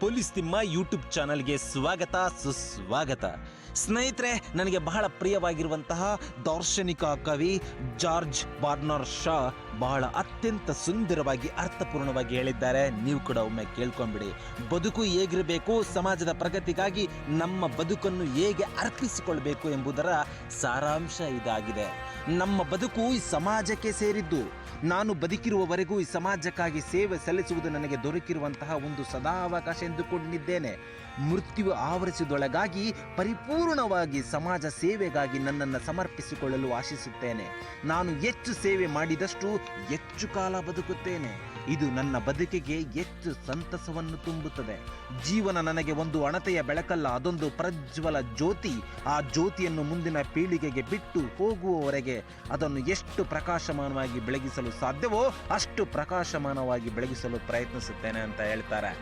Police Timma YouTube ಚಾನಲ್ಗೆ ಸ್ವಾಗತ ಸುಸ್ವಾಗತ. ಸ್ನೇಹಿತರೆ, ನನಗೆ ಬಹಳ ಪ್ರಿಯವಾಗಿರುವಂತಹ ದಾರ್ಶನಿಕ ಕವಿ ಜಾರ್ಜ್ ಬಾರ್ನರ್ ಶಾ ಬಹಳ ಅತ್ಯಂತ ಸುಂದರವಾಗಿ, ಅರ್ಥಪೂರ್ಣವಾಗಿ ಹೇಳಿದ್ದಾರೆ. ನೀವು ಕೂಡ ಒಮ್ಮೆ ಕೇಳ್ಕೊಂಬಿಡಿ. ಬದುಕು ಹೇಗಿರಬೇಕು, ಸಮಾಜದ ಪ್ರಗತಿಗಾಗಿ ನಮ್ಮ ಬದುಕನ್ನು ಹೇಗೆ ಅರ್ಪಿಸಿಕೊಳ್ಬೇಕು ಎಂಬುದರ ಸಾರಾಂಶ ಇದಾಗಿದೆ. ನಮ್ಮ ಬದುಕು ಈ ಸಮಾಜಕ್ಕೆ ಸೇರಿದ್ದು. ನಾನು ಬದುಕಿರುವವರೆಗೂ ಈ ಸಮಾಜಕ್ಕಾಗಿ ಸೇವೆ ಸಲ್ಲಿಸುವುದು ನನಗೆ ದೊರಕಿರುವಂತಹ ಒಂದು ಸದಾವಕಾಶ ಎಂದುಕೊಂಡಿದ್ದೇನೆ. ಮೃತ್ಯು ಆವರಿಸಿದೊಳಗಾಗಿ ಪರಿಪೂರ್ಣವಾಗಿ ಸಮಾಜ ಸೇವೆಗಾಗಿ ನನ್ನನ್ನು ಸಮರ್ಪಿಸಿಕೊಳ್ಳಲು ಆಶಿಸುತ್ತೇನೆ. ನಾನು ಹೆಚ್ಚು ಸೇವೆ ಮಾಡಿದಷ್ಟು ಹೆಚ್ಚು ಕಾಲ ಬದುಕುತ್ತೇನೆ. ಇದು ನನ್ನ ಬದುಕಿಗೆ ಹೆಚ್ಚು ಸಂತಸವನ್ನು ತುಂಬುತ್ತದೆ. ಜೀವನ ನನಗೆ ಒಂದು ಅಣತೆಯ ಬೆಳಕಲ್ಲ, ಅದೊಂದು ಪ್ರಜ್ವಲ ಜ್ಯೋತಿ. ಆ ಜ್ಯೋತಿಯನ್ನು ಮುಂದಿನ ಪೀಳಿಗೆಗೆ ಬಿಟ್ಟು ಹೋಗುವವರೆಗೆ ಅದನ್ನು ಎಷ್ಟು ಪ್ರಕಾಶಮಾನವಾಗಿ ಬೆಳಗಿಸಲು ಸಾಧ್ಯವೋ ಅಷ್ಟು ಪ್ರಕಾಶಮಾನವಾಗಿ ಬೆಳಗಿಸಲು ಪ್ರಯತ್ನಿಸುತ್ತೇನೆ ಅಂತ ಹೇಳ್ತಾರೆ.